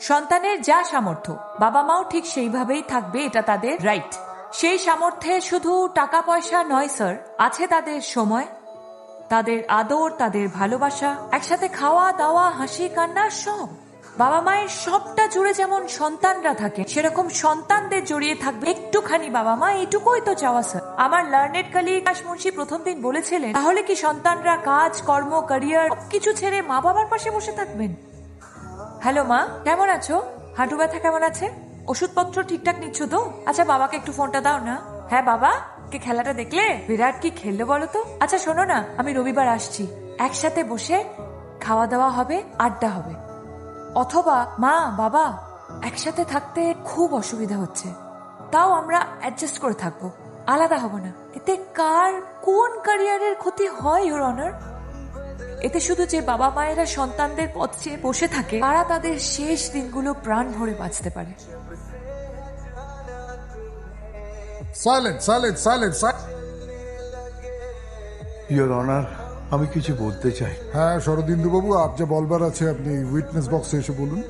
সন্তানের যা সামর্থ্য বাবা মাও ঠিক সেইভাবেই থাকবে, এটা তাদের রাইট সেই সামর্থ্যে শুধু টাকা পয়সা নয় স্যার আছে তাদের সময়, তাদের আদর, তাদের ভালোবাসা, একসাথে খাওয়া, দাওয়া, হাসি, কান্না, সব। বাবা মায়ের সবটা জুড়ে যেমন সন্তানরা থাকে, সেরকম সন্তানদের জড়িয়ে থাকবে একটুখানি বাবা মা এটুকুই তো চাওয়া স্যার আমার লার্নেড কালি কাশ মুন্সি প্রথম দিন বলেছিলেন, তাহলে কি সন্তানরা কাজ, কর্ম ক্যারিয়ার কিছু ছেড়ে মা বাবার পাশে বসে থাকবেন? হ্যালো মা, কেমন আছো? হাঁটু ব্যথা কেমন আছে? ওষুধপত্র ঠিকঠাক নিচ্ছ তো? আচ্ছা বাবাকে একটু ফোনটা দাও না। হ্যাঁ বাবা? কে খেলাটা দেখলে? বিরাট কি খেললো বলো তো? আচ্ছা শোনো না, আমি রবিবার আসছি। একসাথে বসে খাওয়া দাওয়া হবে, আড্ডা হবে। অথবা, মা, বাবা, একসাথে থাকতে খুব অসুবিধা হচ্ছে। তাও আমরা অ্যাডজাস্ট করে থাকব। আলাদা হব না। এতে কার, কোন ক্যারিয়ারের ক্ষতি হয় ইউর অনার এতে শুধু যে বাবা মায়েরা সন্তানদের পথ চেয়ে বসে থাকে তারা তাদের শেষ দিনগুলো প্রাণ ভরে বাঁচতে পারে। Silent silent silent your honour আমি কিছু বলতে চাই। হ্যাঁ শরদিন্দু বাবু আপ যা বলবার আছে আপনি উইটনেস বক্সে এসে বলুন।